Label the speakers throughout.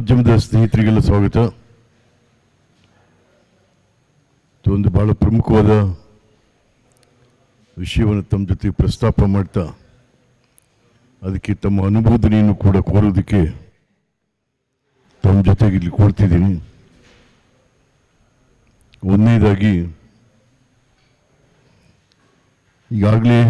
Speaker 1: ಮಾಧ್ಯಮದ ಸ್ನೇಹಿತರಿಗೆಲ್ಲ ಸ್ವಾಗತ. ಇದೊಂದು ಬಹಳ ಪ್ರಮುಖವಾದ ವಿಷಯವನ್ನು ತಮ್ಮ ಜೊತೆ ಪ್ರಸ್ತಾಪ ಮಾಡ್ತಾ, ಅದಕ್ಕೆ ತಮ್ಮ ಅನುಮೋದನೆಯನ್ನು ಕೂಡ ಕೋರೋದಕ್ಕೆ ತಮ್ಮ ಜೊತೆಗೆ ಇಲ್ಲಿ ಕೊಡ್ತಿದ್ದೀನಿ. ಒಂದನೇದಾಗಿ, ಈಗಾಗಲೇ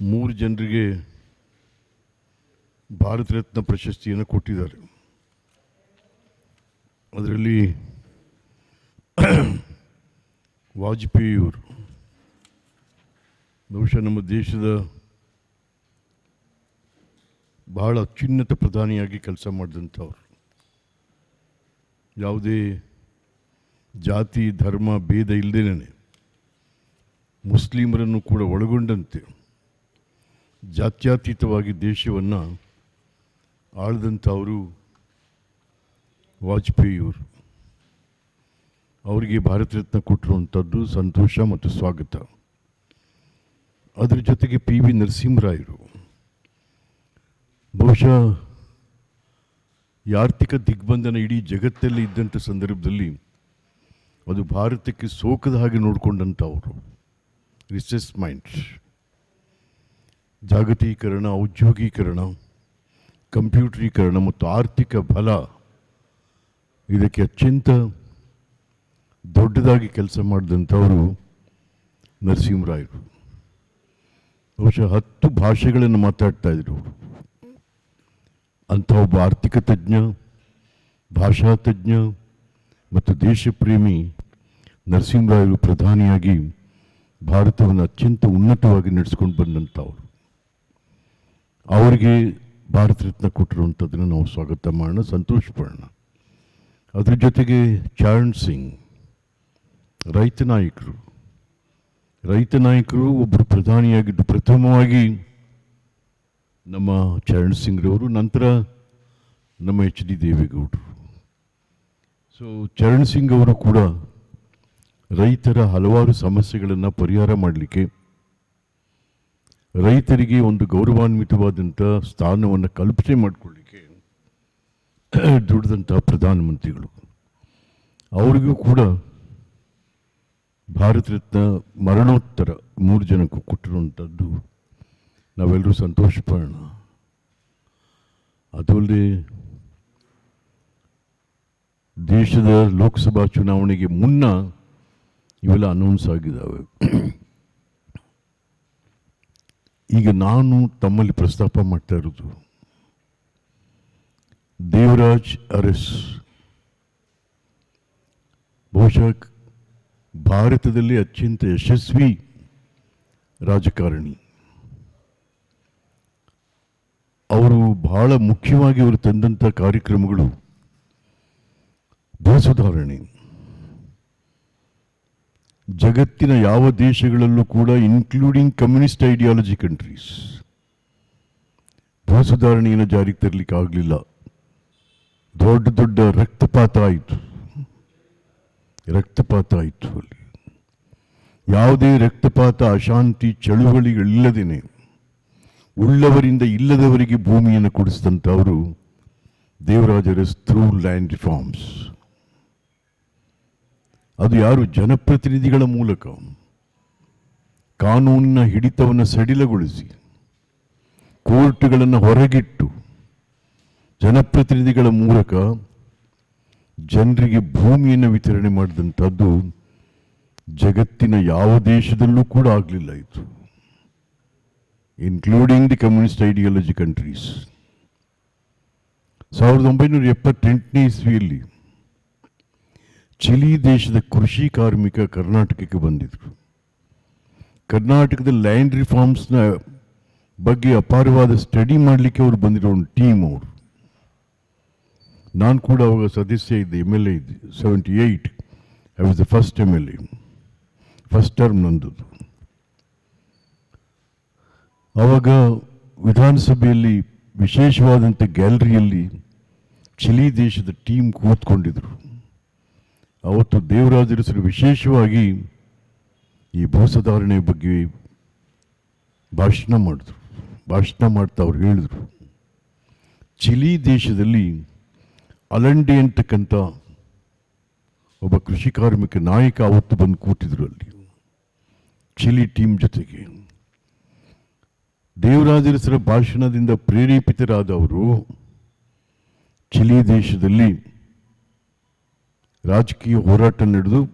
Speaker 1: ಮೂರು ಜನರಿಗೆ ಭಾರತ ರತ್ನ ಪ್ರಶಸ್ತಿಯನ್ನು ಕೊಟ್ಟಿದ್ದಾರೆ. ಅದರಲ್ಲಿ ವಾಜಪೇಯಿಯವರು, ಬಹುಶಃ ನಮ್ಮ ದೇಶದ ಬಹಳ ಅತ್ಯುನ್ನತ ಪ್ರಧಾನಿಯಾಗಿ ಕೆಲಸ ಮಾಡಿದಂಥವ್ರು. ಯಾವುದೇ ಜಾತಿ, ಧರ್ಮ, ಭೇದ ಇಲ್ಲದೇನೆ ಮುಸ್ಲಿಮರನ್ನು ಕೂಡ ಒಳಗೊಂಡಂತೆ ಜಾತ್ಯತೀತವಾಗಿ ದೇಶವನ್ನು ಆಳಿದಂಥವರು ವಾಜಪೇಯಿಯವರು. ಅವರಿಗೆ ಭಾರತ ರತ್ನ ಕೊಟ್ಟಿರುವಂಥದ್ದು ಸಂತೋಷ ಮತ್ತು ಸ್ವಾಗತ. ಅದರ ಜೊತೆಗೆ ಪಿ ವಿ ನರಸಿಂಹರಾಯರು. ಬಹುಶಃ ಆರ್ಥಿಕ ದಿಗ್ಬಂಧನ ಇಡೀ ಜಗತ್ತಲ್ಲಿ ಇದ್ದಂಥ ಸಂದರ್ಭದಲ್ಲಿ ಅದು ಭಾರತಕ್ಕೆ ಸೋಕದ ಹಾಗೆ ನೋಡಿಕೊಂಡಂಥವರು. Recess minds ಜಾಗತೀಕರಣ, ಔದ್ಯೋಗೀಕರಣ. ಕಂಪ್ಯೂಟರೀಕರಣ ಮತ್ತು ಆರ್ಥಿಕ ಬಲ, ಇದಕ್ಕೆ ಅತ್ಯಂತ ದೊಡ್ಡದಾಗಿ ಕೆಲಸ ಮಾಡಿದಂಥವರು ನರಸಿಂಹರಾಯರು ಬಹುಶಃ ಹತ್ತು ಭಾಷೆಗಳನ್ನು ಮಾತಾಡ್ತಾ ಇದ್ರು. ಅಂಥ ಒಬ್ಬ ಆರ್ಥಿಕ ತಜ್ಞ, ಭಾಷಾ ತಜ್ಞ ಮತ್ತು ದೇಶಪ್ರೇಮಿ ನರಸಿಂಹರಾಯರು ಪ್ರಧಾನಿಯಾಗಿ ಭಾರತವನ್ನು ಅತ್ಯಂತ ಉನ್ನತವಾಗಿ ನಡೆಸ್ಕೊಂಡು ಬಂದಂಥವ್ರು. ಅವರಿಗೆ ಭಾರತ ರತ್ನ ಕೊಟ್ಟಿರುವಂಥದ್ದನ್ನು ನಾವು ಸ್ವಾಗತ ಮಾಡೋಣ. ಸಂತೋಷ ಪಡೋಣ ಅದ್ರ ಜೊತೆಗೆ ಚರಣ್ ಸಿಂಗ್, ರೈತ ನಾಯಕರು. ರೈತ ನಾಯಕರು ಒಬ್ಬರು ಪ್ರಧಾನಿಯಾಗಿದ್ದು ಪ್ರಥಮವಾಗಿ ನಮ್ಮ ಚರಣ್ ಸಿಂಗ್ರವರು ನಂತರ ನಮ್ಮ ಎಚ್ ಡಿ ದೇವೇಗೌಡರು. ಸೊ ಚರಣ್ ಸಿಂಗ್ ಅವರು ಕೂಡ ರೈತರ ಹಲವಾರು ಸಮಸ್ಯೆಗಳನ್ನು ಪರಿಹಾರ ಮಾಡಲಿಕ್ಕೆ ರೈತರಿಗೆ ಒಂದು ಗೌರವಾನ್ವಿತವಾದಂಥ ಸ್ಥಾನವನ್ನು ಕಲ್ಪನೆ ಮಾಡಿಕೊಳ್ಳಿಕ್ಕೆ ದುಡಿದಂಥ ಪ್ರಧಾನಮಂತ್ರಿಗಳು. ಅವರಿಗೂ ಕೂಡ ಭಾರತ ರತ್ನ ಮರಣೋತ್ತರ ಮೂರು ಜನಕ್ಕೂ ಕೊಟ್ಟಿರುವಂಥದ್ದು ನಾವೆಲ್ಲರೂ ಸಂತೋಷ ಪಡೋಣ. ಅದಲ್ಲದೆ ದೇಶದ ಲೋಕಸಭಾ ಚುನಾವಣೆಗೆ ಮುನ್ನ ಇವೆಲ್ಲ ಅನೌನ್ಸ್ ಆಗಿದ್ದಾವೆ. ಈಗ ನಾನು ತಮ್ಮಲ್ಲಿ ಪ್ರಸ್ತಾಪ ಮಾಡ್ತಾ ಇರೋದು, ದೇವರಾಜ್ ಅರಸ್, ಬಹುಶಃ ಭಾರತದಲ್ಲಿ ಅತ್ಯಂತ ಯಶಸ್ವಿ ರಾಜಕಾರಣಿ. ಅವರು ಬಹಳ ಮುಖ್ಯವಾಗಿ ಅವರು ತಂದಂಥ ಕಾರ್ಯಕ್ರಮಗಳು ಭೂ ಸುಧಾರಣೆ ಜಗತ್ತಿನ ಯಾವ ದೇಶಗಳಲ್ಲೂ ಕೂಡ ಇನ್ಕ್ಲೂಡಿಂಗ್ ಕಮ್ಯುನಿಸ್ಟ್ ಐಡಿಯಾಲಜಿ ಕಂಟ್ರೀಸ್ ಭೂ ಸುಧಾರಣೆಯನ್ನು ಜಾರಿಗೆ ತರಲಿಕ್ಕೆ ಆಗಲಿಲ್ಲ. ದೊಡ್ಡ ದೊಡ್ಡ ರಕ್ತಪಾತ ಆಯಿತು. ರಕ್ತಪಾತ ಆಯಿತು ಅಲ್ಲಿ. ಯಾವುದೇ ರಕ್ತಪಾತ, ಅಶಾಂತಿ ಚಳುವಳಿಗಳಿಲ್ಲದೇನೆ ಉಳ್ಳವರಿಂದ ಇಲ್ಲದವರಿಗೆ ಭೂಮಿಯನ್ನು ಕೊಡಿಸಿದಂಥವರು ದೇವರಾಜರಸ್ ಥ್ರೂ ಲ್ಯಾಂಡ್ ರಿಫಾರ್ಮ್ಸ್ ಅದು ಯಾರು ಜನಪ್ರತಿನಿಧಿಗಳ ಮೂಲಕ? ಕಾನೂನಿನ ಹಿಡಿತವನ್ನು ಸಡಿಲಗೊಳಿಸಿ, ಕೋರ್ಟ್ಗಳನ್ನು ಹೊರಗಿಟ್ಟು ಜನಪ್ರತಿನಿಧಿಗಳ ಮೂಲಕ ಜನರಿಗೆ ಭೂಮಿಯನ್ನು ವಿತರಣೆ ಮಾಡಿದಂಥದ್ದು ಜಗತ್ತಿನ ಯಾವ ದೇಶದಲ್ಲೂ ಕೂಡ ಆಗಲಿಲ್ಲ ಇದು. Including the communist ideology countries ಸಾವಿರದ ಒಂಬೈನೂರ ಎಪ್ಪತ್ತೆಂಟನೇ ಇಸ್ವಿಯಲ್ಲಿ ಚಿಲಿ ದೇಶದ ಕೃಷಿ ಕಾರ್ಮಿಕ ಕರ್ನಾಟಕಕ್ಕೆ ಬಂದಿದ್ರು. ಕರ್ನಾಟಕದ ಲ್ಯಾಂಡ್ ರಿಫಾರ್ಮ್ಸ್ನ ಬಗ್ಗೆ ಅಪಾರವಾದ ಸ್ಟಡಿ ಮಾಡಲಿಕ್ಕೆ ಅವರು ಬಂದಿರೋ ಒಂದು ಟೀಮ್ ಅವರು. ನಾನು ಕೂಡ ಅವಾಗ ಸದಸ್ಯ ಇದ್ದೆ ಎಂ ಎಲ್ ಎ ಇದ್ದೆ seventy eight I was the first M L A first term ನಂದು ಆವಾಗ ವಿಧಾನಸಭೆಯಲ್ಲಿ ವಿಶೇಷವಾದಂಥ ಗ್ಯಾಲರಿಯಲ್ಲಿ ಚಿಲಿ ದೇಶದ ಟೀಮ್ ಕೂತ್ಕೊಂಡಿದ್ರು. ಅವತ್ತು ದೇವರಾಜರಸರು ವಿಶೇಷವಾಗಿ ಈ ಭೂ ಸುಧಾರಣೆ ಬಗ್ಗೆ ಭಾಷಣ ಮಾಡಿದ್ರು. ಭಾಷಣ ಮಾಡ್ತಾ ಅವ್ರು ಹೇಳಿದರು. ಚಿಲಿ ದೇಶದಲ್ಲಿ ಅಲಂಡಿ ಅಂತಕ್ಕಂಥ ಒಬ್ಬ ಕೃಷಿ ಕಾರ್ಮಿಕ ನಾಯಕ ಅವತ್ತು ಬಂದು ಕೂತಿದ್ರು ಅಲ್ಲಿ. ಚಿಲಿ ಟೀಮ್ ಜೊತೆಗೆ. ದೇವರಾಜರಸರ ಭಾಷಣದಿಂದ ಪ್ರೇರೇಪಿತರಾದವರು ಚಿಲಿ ದೇಶದಲ್ಲಿ ರಾಜಕೀಯ ಹೋರಾಟ ನಡೆದು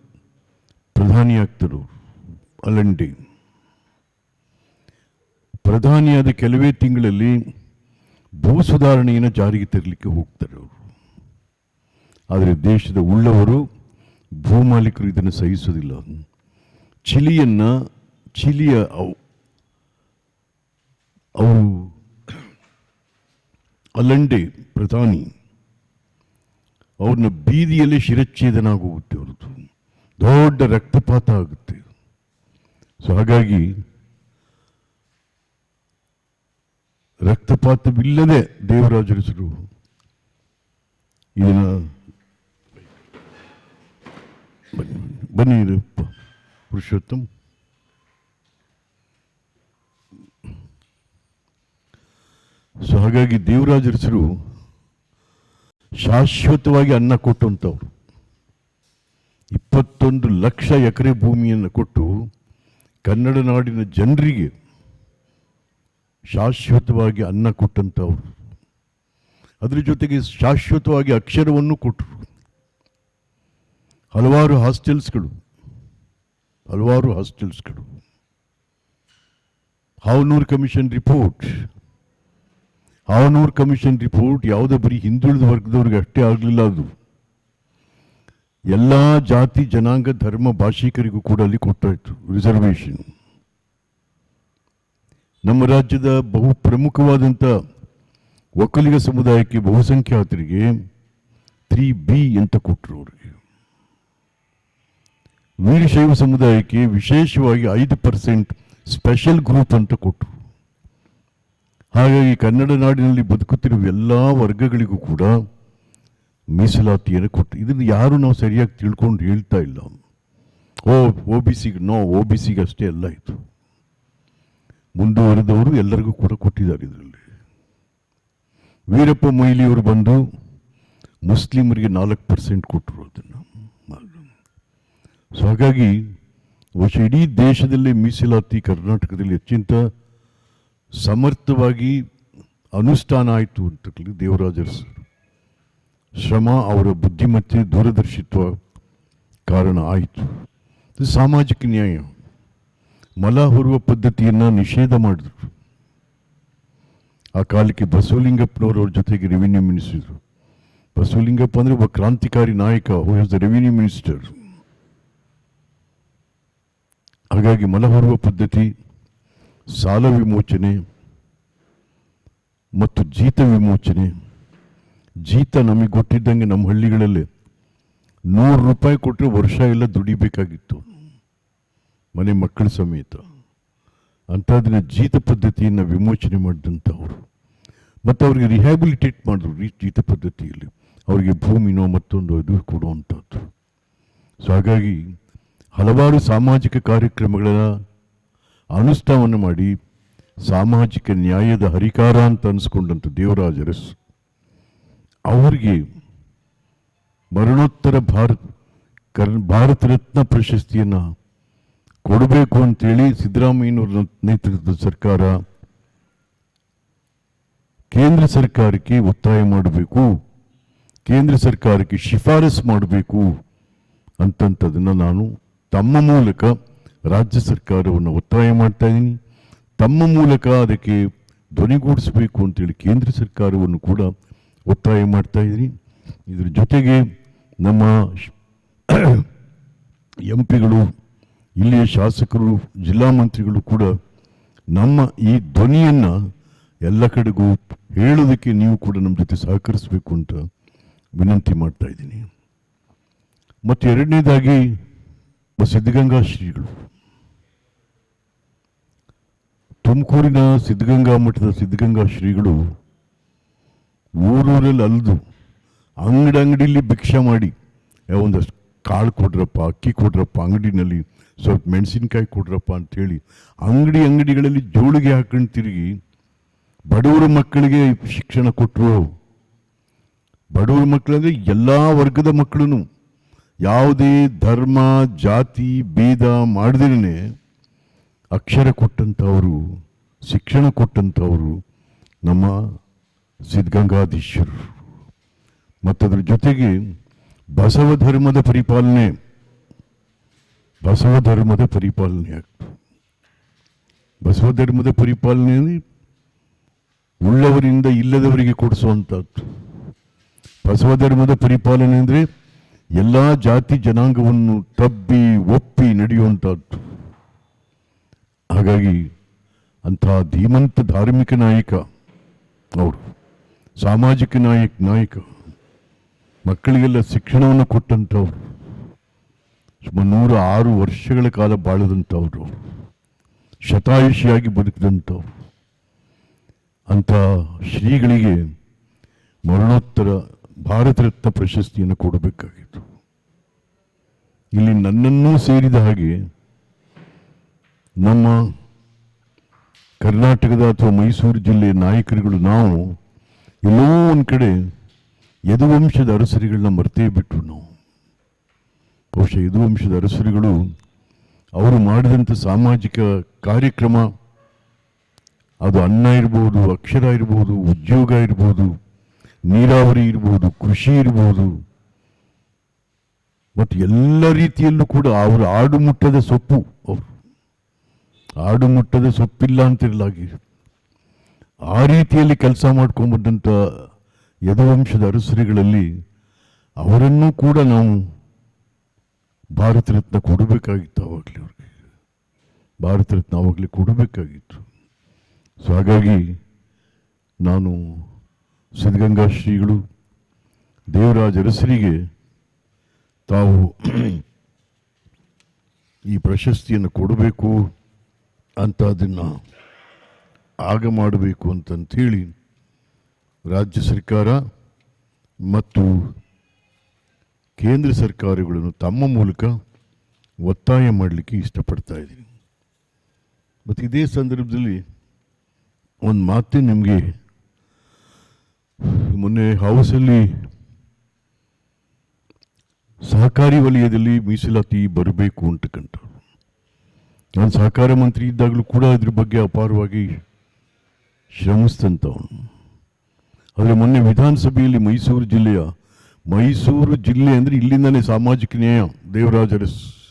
Speaker 1: ಪ್ರಧಾನಿಯಾಗ್ತರು ಅಲಂಡಿ. ಪ್ರಧಾನಿಯಾದ ಕೆಲವೇ ತಿಂಗಳಲ್ಲಿ ಭೂ ಸುಧಾರಣೆಯನ್ನು ಜಾರಿಗೆ ತರಲಿಕ್ಕೆ ಹೋಗ್ತಾರೆ ಅವರು. ಆದರೆ ದೇಶದ ಉಳ್ಳವರು ಭೂಮಾಲೀಕರು ಇದನ್ನು ಸಹಿಸೋದಿಲ್ಲ ಚಿಲಿಯನ್ನ, ಚಿಲಿಯ ಅವ್- ಅವರು ಅಲ್ಲಂಡೆ ಪ್ರಧಾನಿ ಅವ್ರನ್ನ ಬೀದಿಯಲ್ಲಿ ಶಿರಚ್ಛೇದನ ಆಗುತ್ತೆ ಅವ್ರದ್ದು ದೊಡ್ಡ ರಕ್ತಪಾತ ಆಗುತ್ತೆ. ಸೊ ಹಾಗಾಗಿ ರಕ್ತಪಾತವಿಲ್ಲದೆ ದೇವರಾಜರಿಸರು ಇದನ್ನ ಬನ್ನಿ ಬನ್ನಿ ಪುರುಷೋತ್ತಮ್. ಸೊ ಹಾಗಾಗಿ ದೇವರಾಜರಸರು ಶಾಶ್ವತವಾಗಿ ಅನ್ನ ಕೊಟ್ಟಂಥವ್ರು ಇಪ್ಪತ್ತೊಂದು ಲಕ್ಷ ಎಕರೆ ಭೂಮಿಯನ್ನು ಕೊಟ್ಟು ಕನ್ನಡ ನಾಡಿನ ಜನರಿಗೆ ಶಾಶ್ವತವಾಗಿ ಅನ್ನ ಕೊಟ್ಟಂಥವ್ರು ಅದರ ಜೊತೆಗೆ ಶಾಶ್ವತವಾಗಿ ಅಕ್ಷರವನ್ನು ಕೊಟ್ಟರು ಹಲವಾರು ಹಾಸ್ಟೆಲ್ಸ್ಗಳು ಹಲವಾರು ಹಾಸ್ಟೆಲ್ಸ್ಗಳು. Havanur commission report. Havanur commission report ಯಾವುದೇ ಬರೀ ಹಿಂದುಳಿದ ವರ್ಗದವ್ರಿಗೆ ಅಷ್ಟೇ ಆಗಲಿಲ್ಲ ಅದು. ಎಲ್ಲ ಜಾತಿ, ಜನಾಂಗ, ಧರ್ಮ, ಭಾಷಿಕರಿಗೂ ಕೂಡ ಅಲ್ಲಿ ಕೊಟ್ಟಾಯಿತು ರಿಸರ್ವೇಷನ್ ನಮ್ಮ ರಾಜ್ಯದ ಬಹು ಪ್ರಮುಖವಾದಂಥ ಒಕ್ಕಲಿಗ ಸಮುದಾಯಕ್ಕೆ ಬಹುಸಂಖ್ಯಾತರಿಗೆ ತ್ರೀ ಬಿ ಅಂತ ಕೊಟ್ಟರು ಅವರಿಗೆ. ವೀರಶೈವ ಸಮುದಾಯಕ್ಕೆ ವಿಶೇಷವಾಗಿ ಐದು ಪರ್ಸೆಂಟ್ ಸ್ಪೆಷಲ್ ಗ್ರೂಪ್ ಅಂತ ಕೊಟ್ಟರು ಹಾಗಾಗಿ ಕನ್ನಡ ನಾಡಿನಲ್ಲಿ ಬದುಕುತ್ತಿರುವ ಎಲ್ಲ ವರ್ಗಗಳಿಗೂ ಕೂಡ ಮೀಸಲಾತಿಯನ್ನು ಕೊಟ್ಟು, ಇದನ್ನು ಯಾರು ನಾವು ಸರಿಯಾಗಿ ತಿಳ್ಕೊಂಡು ಹೇಳ್ತಾ ಇಲ್ಲ. ಓ ಓ ಬಿ ಸಿಗೆ ನೋ ಒ ಬಿ ಸಿಗೆ ಅಷ್ಟೇ ಅಲ್ಲ ಇತ್ತು. ಮುಂದುವರೆದವರು ಎಲ್ಲರಿಗೂ ಕೂಡ ಕೊಟ್ಟಿದ್ದಾರೆ ಇದರಲ್ಲಿ. ವೀರಪ್ಪ ಮೊಯ್ಲಿಯವರು ಬಂದು ಮುಸ್ಲಿಮರಿಗೆ ನಾಲ್ಕು ಪರ್ಸೆಂಟ್ ಕೊಟ್ಟರು ಅದನ್ನು. ಸೊ ಹಾಗಾಗಿ ವರ್ಷ ಇಡೀ ದೇಶದಲ್ಲೇ ಮೀಸಲಾತಿ ಕರ್ನಾಟಕದಲ್ಲಿ ಹೆಚ್ಚಿಂತ ಸಮರ್ಥವಾಗಿ ಅನುಷ್ಠಾನ ಆಯಿತು ಅಂತ ದೇವರಾಜರು ಶ್ರಮ ಅವರ ಬುದ್ಧಿಮತ್ತೆ ದೂರದರ್ಶಿತ್ವ ಕಾರಣ ಆಯಿತು. ಸಾಮಾಜಿಕ ನ್ಯಾಯ. ಮಲ ಹೊರುವ ಪದ್ಧತಿಯನ್ನು ನಿಷೇಧ ಮಾಡಿದ್ರು. ಆ ಕಾಲಕ್ಕೆ ಬಸವಲಿಂಗಪ್ಪನವರವ್ರ ಜೊತೆಗೆ ರೆವಿನ್ಯೂ ಮಿನಿಸ್ಟರ್ ಬಸವಲಿಂಗಪ್ಪ ಅಂದರೆ ಒಬ್ಬ ಕ್ರಾಂತಿಕಾರಿ ನಾಯಕ who is the revenue minister ಹಾಗಾಗಿ ಮಲ ಹೊರುವ ಪದ್ಧತಿ ಸಾಲ ವಿಮೋಚನೆ ಮತ್ತು ಜೀತ ವಿಮೋಚನೆ. ಜೀತ ನಮಗೆ ಗೊತ್ತಿದ್ದಂಗೆ ನಮ್ಮ ಹಳ್ಳಿಗಳಲ್ಲಿ ನೂರು ರೂಪಾಯಿ ಕೊಟ್ಟರೆ ವರ್ಷ ಎಲ್ಲ ದುಡಿಬೇಕಾಗಿತ್ತು. ಮನೆ ಮಕ್ಕಳ ಸಮೇತ. ಅಂಥದ್ದನ್ನ ಜೀತ ಪದ್ಧತಿಯನ್ನು ವಿಮೋಚನೆ ಮಾಡಿದಂಥವ್ರು. ಮತ್ತು ಅವ್ರಿಗೆ ರಿಹ್ಯಾಬಿಲಿಟೇಟ್ ಮಾಡಿದ್ರು ಈ ಜೀತ ಪದ್ಧತಿಯಲ್ಲಿ. ಅವರಿಗೆ ಭೂಮಿನೋ ಮತ್ತೊಂದು ಇದು ಕೊಡುವಂಥದ್ದು. ಸೊ ಹಾಗಾಗಿ ಹಲವಾರು ಸಾಮಾಜಿಕ ಕಾರ್ಯಕ್ರಮಗಳ ಅನುಷ್ಠಾನವನ್ನು ಮಾಡಿ ಸಾಮಾಜಿಕ ನ್ಯಾಯದ ಹರಿಕಾರ ಅಂತ ಅನಿಸ್ಕೊಂಡಂಥ ದೇವರಾಜರಸ್ ಅವರಿಗೆ ಮರಣೋತ್ತರ ಭಾರತ ಕರ್ ಭಾರತ ರತ್ನ ಪ್ರಶಸ್ತಿಯನ್ನು ಕೊಡಬೇಕು ಅಂತೇಳಿ ಸಿದ್ದರಾಮಯ್ಯನವರ ನೇತೃತ್ವದ ಸರ್ಕಾರ ಕೇಂದ್ರ ಸರ್ಕಾರಕ್ಕೆ ಒತ್ತಾಯ ಮಾಡಬೇಕು, ಕೇಂದ್ರ ಸರ್ಕಾರಕ್ಕೆ ಶಿಫಾರಸು ಮಾಡಬೇಕು ಅಂತಂಥದನ್ನು ನಾನು ತಮ್ಮ ಮೂಲಕ ರಾಜ್ಯ ಸರ್ಕಾರವನ್ನು ಒತ್ತಾಯ ಮಾಡ್ತಾ ಇದ್ದೀನಿ ತಮ್ಮ ಮೂಲಕ ಅದಕ್ಕೆ ಧ್ವನಿಗೂಡಿಸಬೇಕು ಅಂತೇಳಿ ಕೇಂದ್ರ ಸರ್ಕಾರವನ್ನು ಕೂಡ ಒತ್ತಾಯ ಮಾಡ್ತಾ ಇದ್ದೀನಿ ಇದ್ರ ಜೊತೆಗೆ ನಮ್ಮ ಎಂ ಪಿಗಳು ಇಲ್ಲಿಯ ಶಾಸಕರು, ಜಿಲ್ಲಾ ಮಂತ್ರಿಗಳು ಕೂಡ ನಮ್ಮ ಈ ಧ್ವನಿಯನ್ನು ಎಲ್ಲ ಕಡೆಗೂ ಹೇಳೋದಕ್ಕೆ ನೀವು ಕೂಡ ನಮ್ಮ ಜೊತೆ ಸಹಕರಿಸಬೇಕು ಅಂತ ವಿನಂತಿ ಮಾಡ್ತಾ ಇದ್ದೀನಿ ಮತ್ತು ಎರಡನೇದಾಗಿ ಸಿದ್ಧಗಂಗಾ ಶ್ರೀಗಳು. ತುಮಕೂರಿನ ಸಿದ್ಧಗಂಗಾ ಮಠದ ಸಿದ್ಧಗಂಗಾ ಶ್ರೀಗಳು ಊರೂರಲ್ಲಿ ಅಲ್ದು ಅಂಗಡಿ ಅಂಗಡಿಲಿ ಭಿಕ್ಷೆ ಮಾಡಿ ಒಂದಷ್ಟು ಕಾಳು ಕೊಡ್ರಪ್ಪ, ಅಕ್ಕಿ ಕೊಡ್ರಪ್ಪ, ಅಂಗಡಿನಲ್ಲಿ ಸ್ವಲ್ಪ ಮೆಣಸಿನ್ಕಾಯಿ ಕೊಡ್ರಪ್ಪ ಅಂಥೇಳಿ ಅಂಗಡಿ ಅಂಗಡಿಗಳಲ್ಲಿ ಜೋಳಿಗೆ ಹಾಕೊಂಡು ತಿರುಗಿ ಬಡವರ ಮಕ್ಕಳಿಗೆ ಶಿಕ್ಷಣ ಕೊಟ್ಟರು ಬಡವರ ಮಕ್ಕಳಂದರೆ ಎಲ್ಲ ವರ್ಗದ ಮಕ್ಕಳು ಯಾವುದೇ ಧರ್ಮ, ಜಾತಿ, ಭೇದ ಮಾಡದೇನೆ ಅಕ್ಷರ ಕೊಟ್ಟಂಥವರು, ಶಿಕ್ಷಣ ಕೊಟ್ಟಂಥವರು ನಮ್ಮ ಸಿದ್ಧಗಂಗಾಧೀಶರು ಅದರ ಜೊತೆಗೆ ಬಸವ ಧರ್ಮದ ಪರಿಪಾಲನೆ ಬಸವ ಧರ್ಮದ ಪರಿಪಾಲನೆ ಆಗ್ತದೆ. ಬಸವ ಧರ್ಮದ ಪರಿಪಾಲನೆ ಅಂದ್ರೆ ಉಳ್ಳವರಿಂದ ಇಲ್ಲದವರಿಗೆ ಕೊಡಿಸುವಂಥದ್ದು. ಬಸವ ಧರ್ಮದ ಪರಿಪಾಲನೆ ಅಂದರೆ ಎಲ್ಲ ಜಾತಿ ಜನಾಂಗವನ್ನು ತಬ್ಬಿ, ಒಪ್ಪಿ ನಡೆಯುವಂಥದ್ದು. ಹಾಗಾಗಿ ಅಂಥ ಧೀಮಂತ ಧಾರ್ಮಿಕ ನಾಯಕ ಅವರು ಸಾಮಾಜಿಕ ನಾಯಕ ನಾಯಕ, ಮಕ್ಕಳಿಗೆಲ್ಲ ಶಿಕ್ಷಣವನ್ನು ಕೊಟ್ಟಂಥವ್ರು, ಸುಮಾರು ನೂರ ಆರು ವರ್ಷಗಳ ಕಾಲ ಬಾಳದಂಥವ್ರು, ಶತಾಯುಷಿಯಾಗಿ ಬದುಕಿದಂಥವ್ರು. ಅಂಥ ಶ್ರೀಗಳಿಗೆ ಮರಣೋತ್ತರ ಭಾರತ ರತ್ನ ಪ್ರಶಸ್ತಿಯನ್ನು ಕೊಡಬೇಕಾಗಿತ್ತು. ಇಲ್ಲಿ ನನ್ನನ್ನೂ ಸೇರಿದ ಹಾಗೆ ನಮ್ಮ ಕರ್ನಾಟಕದ ಅಥವಾ ಮೈಸೂರು ಜಿಲ್ಲೆಯ ನಾಯಕರುಗಳು, ನಾವು ಎಲ್ಲೋ ಒಂದು ಕಡೆ ಯದುವಂಶದ ಅರಸರಿಗಳನ್ನ ಮರ್ತೇ ಬಿಟ್ಟು ನಾವು. ಬಹುಶಃ ಯದುವಂಶದ ಅರಸರಿಗಳು ಅವರು ಮಾಡಿದಂಥ ಸಾಮಾಜಿಕ ಕಾರ್ಯಕ್ರಮ, ಅದು ಅನ್ನ ಇರ್ಬೋದು, ಅಕ್ಷರ ಇರ್ಬೋದು, ಉದ್ಯೋಗ ಇರ್ಬೋದು, ನೀರಾವರಿ ಇರ್ಬೋದು, ಕೃಷಿ ಇರ್ಬೋದು. ಮತ್ತು ಎಲ್ಲ ರೀತಿಯಲ್ಲೂ ಕೂಡ ಅವರ ಆಡುಮುಟ್ಟದ ಸೊಪ್ಪು ಅವರು. ಆಡುಮುಟ್ಟದ ಸೊಪ್ಪಿಲ್ಲ ಅಂತಿರಲಾಗಿ. ಆ ರೀತಿಯಲ್ಲಿ ಕೆಲಸ ಮಾಡ್ಕೊಂಡ್ಬಂದಂಥ ಯದುವಂಶದ ಅರಸರಿಗಳಲ್ಲಿ ಅವರನ್ನೂ ಕೂಡ ನಾವು ಭಾರತ ರತ್ನ ಕೊಡಬೇಕಾಗಿತ್ತು ಆವಾಗಲೇ ಅವ್ರಿಗೆ. ಭಾರತ ರತ್ನ ಆವಾಗಲೇ ಕೊಡಬೇಕಾಗಿತ್ತು. ಸೊ ಹಾಗಾಗಿ ನಾನು ಸಿದ್ಧಗಂಗಾ ಶ್ರೀಗಳು ದೇವರಾಜ ಅರಸರಿಗೆ ತಾವು ಈ ಪ್ರಶಸ್ತಿಯನ್ನು ಕೊಡಬೇಕು ಅಂತ ಅದನ್ನು ಆಗ ಮಾಡಬೇಕು ಅಂತಂಥೇಳಿ ರಾಜ್ಯ ಸರ್ಕಾರ ಮತ್ತು ಕೇಂದ್ರ ಸರ್ಕಾರಗಳನ್ನು ತಮ್ಮ ಮೂಲಕ ಒತ್ತಾಯ ಮಾಡಲಿಕ್ಕೆ ಇಷ್ಟಪಡ್ತಾ ಇದ್ದೀನಿ. ಮತ್ತು ಇದೇ ಸಂದರ್ಭದಲ್ಲಿ ಒಂದು ಮಾತು ನಿಮಗೆ ಮೊನ್ನೆ ಹೌಸಲ್ಲಿ ಸಹಕಾರಿ ವಲಯದಲ್ಲಿ ಮೀಸಲಾತಿ ಬರಬೇಕು ಅಂತಕ್ಕಂಥ ನಾನು ಸಹಕಾರ ಮಂತ್ರಿ ಇದ್ದಾಗಲೂ ಕೂಡ ಇದ್ರ ಬಗ್ಗೆ ಅಪಾರವಾಗಿ ಶ್ರಮಿಸಿದಂಥವನು. ಆದರೆ ಮೊನ್ನೆ ವಿಧಾನಸಭೆಯಲ್ಲಿ ಮೈಸೂರು ಜಿಲ್ಲೆಯ, ಮೈಸೂರು ಜಿಲ್ಲೆ ಅಂದರೆ ಇಲ್ಲಿಂದನೇ ಸಾಮಾಜಿಕ ನ್ಯಾಯ, ದೇವರಾಜ ಅರಸ್.